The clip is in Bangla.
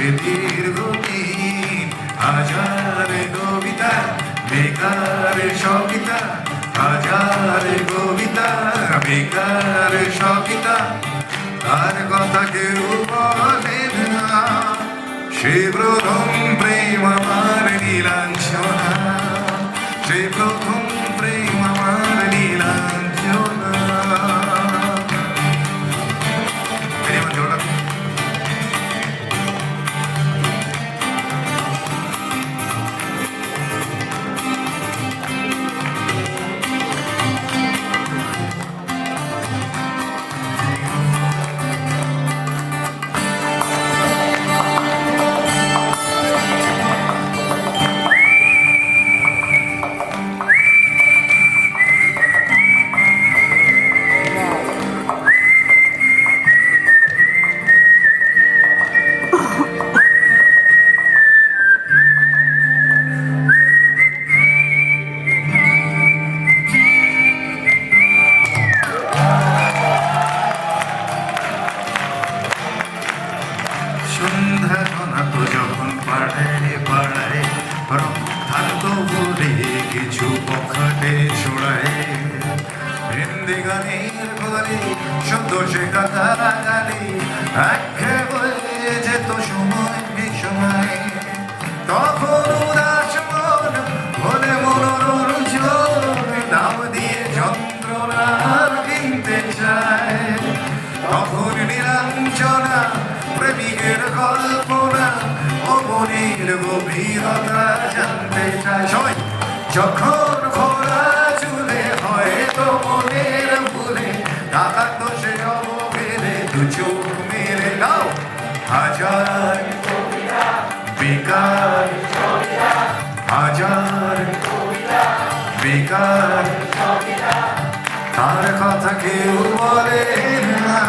স্মৃতির গতি, হাজার কবিতা, বেকার সবিতা, হাজার কবিতা, বেকার সবিতা। তার কথা কেউ বলেন না, সে প্রথম সন্ধ্যা ঘনাত যখন পাড়ায় পাড়ায় রং থাকতো বলে কিছু পখাটে ছোড়ায় হিন্দি গানের ঘরে শব্দ সে কথা গালি আখ্যা গভীরতা যখন ভরা চুলে হয় তো মনের ভুলে টাকার তো সে অবহেলে দু চোখ মেরে দাও হাজার বেকার হাজার বেকার। তার কথা কেউ বলে না।